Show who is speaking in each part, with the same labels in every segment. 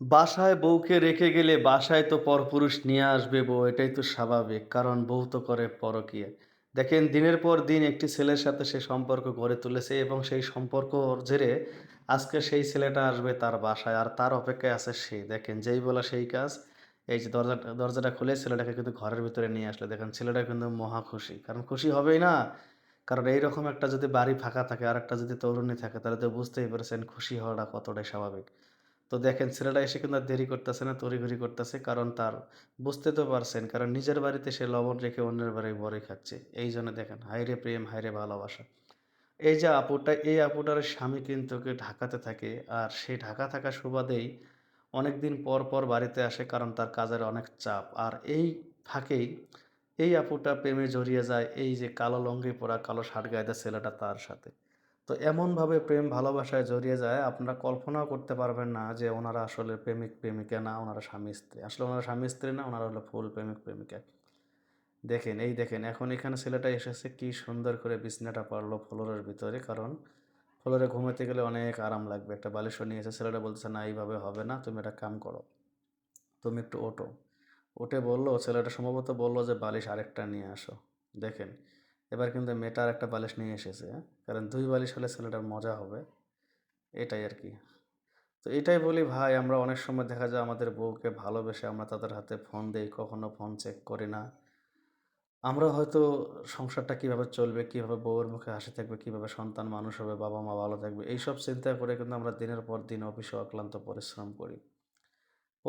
Speaker 1: বাসায় বউকে রেখে গেলে বাসায় তো পরপুরুষ নিয়ে আসবে বউ, এটাই তো স্বাভাবিক, কারণ বউ তো করে পরকীয়া। দেখেন, দিনের পর দিন একটি ছেলের সাথে সে সম্পর্ক গড়ে তুলেছে এবং সেই সম্পর্ক জেরে আজকে সেই ছেলেটা আসবে তার বাসায় আর তার অপেক্ষায় আছে সে। দেখেন, যেই বলা সেই কাজ, এই যে দরজাটা দরজাটা খুলে ছেলেটাকে কিন্তু ঘরের ভিতরে নিয়ে আসলে। দেখেন, ছেলেটা কিন্তু মহা খুশি, কারণ খুশি হবেই না। কারণ এইরকম একটা যদি বাড়ি ফাঁকা থাকে আর একটা যদি তরুণী থাকে, তাহলে তো বুঝতেই পারছেন খুশি হওয়াটা কতটাই স্বাভাবিক। তো দেখেন, ছেলেটা এসে কিন্তু দেরি করতেছে না, তড়িঘড়ি করতেছে কারণ তার বুঝতে তো পারছেন, কারণ নিজের বাড়িতে সে লবণ রেখে অন্যের বাড়ি বড়ি খাচ্ছে। এই জন্য দেখেন হাইরে প্রেম হাইরে ভালোবাসা। এই যে আপুটা, এই আপুটার স্বামী কিন্তু ওকে ঢাকাতে থাকে আর সে ঢাকা থাকা সুবাদেই অনেক দিন পর পর বাড়িতে আসে কারণ তার কাজের অনেক চাপ। আর এই ফাঁকেই এই আপুটা প্রেমে জড়িয়ে যায় এই যে কালো লঙ্গি পরা, কালো শার্ট গায়ে ছেলেটা তার সাথে। তো এমনভাবে প্রেম ভালোবাসায় জড়িয়ে যায়, আপনারা কল্পনাও করতে পারবেন না যে ওনারা আসলে প্রেমিক প্রেমিকা না, ওনারা স্বামী স্ত্রী। আসলে ওনারা স্বামী স্ত্রী না, ওনারা হলো ফুল প্রেমিক প্রেমিকা। দেখেন, এই দেখেন, এখন এখানে ছেলেটা এসেছে, কি সুন্দর করে বিছনাটা পারল ফ্লোরের ভিতরে, কারণ ফ্লোরে ঘুমাতে গেলে অনেক আরাম লাগবে। একটা বালিশও নিয়েছে, ছেলেটা বলছে, না, এইভাবে হবে না, তুমি একটা কাম করো। তুমি একটু ওঠো। উঠে বলল, ছেলেটা সম্ভবত বলল যে, বালিশ আরেকটা নিয়ে আসো। দেখেন এবার কিন্তু মেয়েটা আর একটা বালিশ নিয়ে এসেছে? কারণ দুই বালিশ হলে ছেলেটার মজা হবে, এটাই আর কি তো এটাই বলি ভাই, আমরা অনেক সময় দেখা যায় আমাদের বউকে ভালোবেসে আমরা তাদের হাতে ফোন দেই, কখনো ফোন চেক করি না আমরা হয়তো সংসারটা কীভাবে চলবে, কীভাবে বউয়ের মুখে হাসি থাকবে, কীভাবে সন্তান মানুষ হবে, বাবা মা ভালো থাকবে, এইসব চিন্তা করে কিন্তু আমরা দিনের পর দিন অফিসে অক্লান্ত পরিশ্রম করি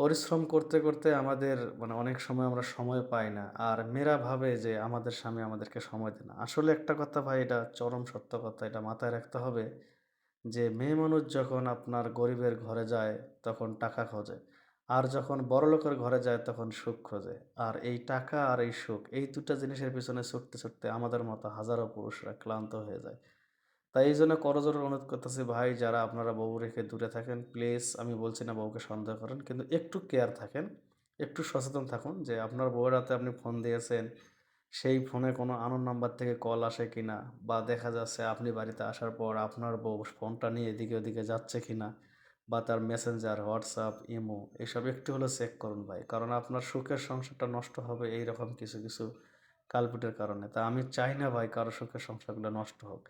Speaker 1: পরিশ্রম করতে করতে আমাদের মানে অনেক সময় আমরা সময় পাই না। আর মেয়েরা ভাবে যে আমাদের স্বামী আমাদেরকে সময় দেয় না। আসলে একটা কথা ভাই, এটা চরম সত্য কথা। এটা মাথায় রাখতে হবে যে মেয়ে মানুষ যখন আপনার গরিবের ঘরে যায়, তখন টাকা খোঁজে। আর যখন বড়লোকের ঘরে যায়, তখন সুখ খোঁজে। আর এই টাকা আর এই সুখ, এই দুটা জিনিসের পিছনে ছুটতে ছুটতে আমাদের মতো হাজারো পুরুষরা ক্লান্ত হয়ে যায়। তাই এই জন্য করজোরে অনুরোধ করতেছি, ভাই, যারা আপনারা বউ রেখে দূরে থাকেন প্লিজ আমি বলছি না বউকে সন্দেহ করেন, কিন্তু একটু কেয়ার থাকেন, একটু সচেতন থাকুন যে আপনার বউয়ের হাতে আপনি ফোন দিয়েছেন, সেই ফোনে কোনো আননোন নাম্বার থেকে কল আসে কি না বা দেখা যাচ্ছে আপনি বাড়িতে আসার পর আপনার বউ ফোনটা নিয়ে এদিকে ওদিকে যাচ্ছে কি না বা তার মেসেঞ্জার হোয়াটসঅ্যাপ ইমো এসব একটু হলেও চেক করুন ভাই, কারণ আপনার সুখের সংসারটা নষ্ট হবে এই রকম কিছু কিছু কালপিটের কারণে। তা আমি চাই না ভাই কারও সুখের সংসারগুলো নষ্ট হোক।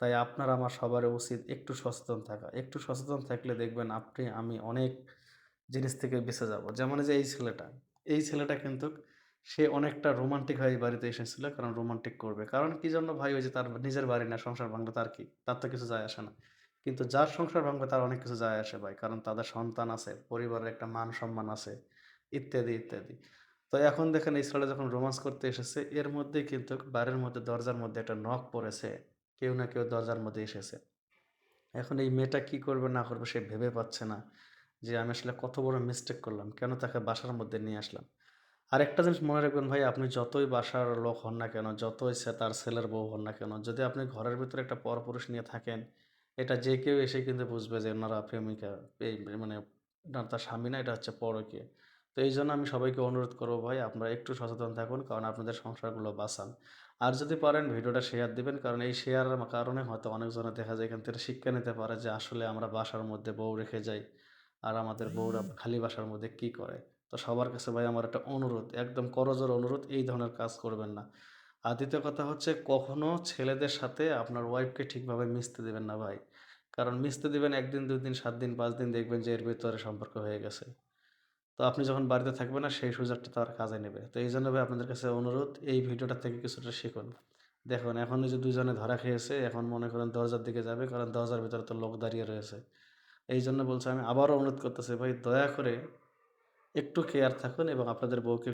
Speaker 1: তাই আপনার আমার সবার উচিত একটু সচেতন থাকা। একটু সচেতন থাকলে দেখবেন আপনি, আমি অনেক জিনিস থেকে বেঁচে যাব। যেমন যে এই ছেলেটা এই ছেলেটা কিন্তু সে অনেকটা রোমান্টিক হয়ে বাড়িতে এসেছিল কারণ রোমান্টিক করবে। কারণ কি জন্য ভাই? ওই যে তার নিজের বাড়ি না, সংসার ভাঙবে তার কি? তার তো কিছু যায় আসে না। কিন্তু যার সংসার ভাঙবে তার অনেক কিছু যায় আসে ভাই। কারণ তাদের সন্তান আছে, পরিবারের একটা মান সম্মান আছে, ইত্যাদি ইত্যাদি। তো এখন দেখেন এই ছেলেটা যখন রোমান্স করতে এসেছে, এর মধ্যে কিন্তু বাড়ির মধ্যে, দরজার মধ্যে একটা নখ পড়েছে। কেউ না কেউ দরজার মধ্যে এসেছে। এখন এই মেয়েটা কি করবে, না করবে সে ভেবে পাচ্ছে না যে আমি আসলে কত বড় মিস্টেক করলাম, কেন তাকে বাসার মধ্যে নিয়ে আসলাম। আর একটা জিনিস মনে রাখবেন ভাই, আপনি যতই বাসার লোক হন না কেন, যতই তার ছেলের বউ হন না কেন, যদি আপনি ঘরের ভিতরে একটা পরপুরুষ নিয়ে থাকেন, এটা যে কেউ এসে কিন্তু বুঝবে যে ওনারা প্রেমিকা, এই মানে তার স্বামী না, এটা হচ্ছে পরকীয়া। তো এই জন্য আমি সবাইকে অনুরোধ করব ভাই, আপনারা একটু সচেতন থাকুন, কারণ আপনাদের সংসারগুলো বাঁচান। আর যদি পারেন ভিডিওটা শেয়ার দিবেন কারণ এই শেয়ারের কারণে হয়তো অনেকজনে দেখা যায় এখান থেকে শিক্ষা নিতে পারে যে আসলে আমরা বাসার মধ্যে বউ রেখে যাই আর আমাদের বউরা খালি বাসার মধ্যে কি করে? তো সবার কাছে ভাই আমার একটা অনুরোধ একদম করজোর অনুরোধ এই ধরনের কাজ করবেন না। আর দ্বিতীয় কথা হচ্ছে কখনো ছেলেদের সাথে আপনার ওয়াইফকে ঠিকভাবে মিশতে দেবেন না ভাই। কারণ মিশতে দিবেন একদিন দুই দিন সাত দিন পাঁচ দিন দেখবেন যে এর ভিতরে সম্পর্ক হয়ে গেছে। তো আপনি যখন বাড়িতে থাকবেন না, সেই সুযোগটা তার কাজে নেবে। তো এই জন্য আপনাদের কাছে অনুরোধ, এই ভিডিওটা থেকে কিছুটা শিখুন। দেখুন, এখন যে দুজনে ধরা খেয়েছে, এখন মনে করেন দরজার দিকে যাবে, কারণ দরজার ভিতরে তো লোক দাঁড়িয়ে রয়েছে। এই জন্য বলছে আমি আবারও অনুরোধ করতেছি, ভাই দয়া করে একটু কেয়ার থাকুন এবং আপনাদের বউকে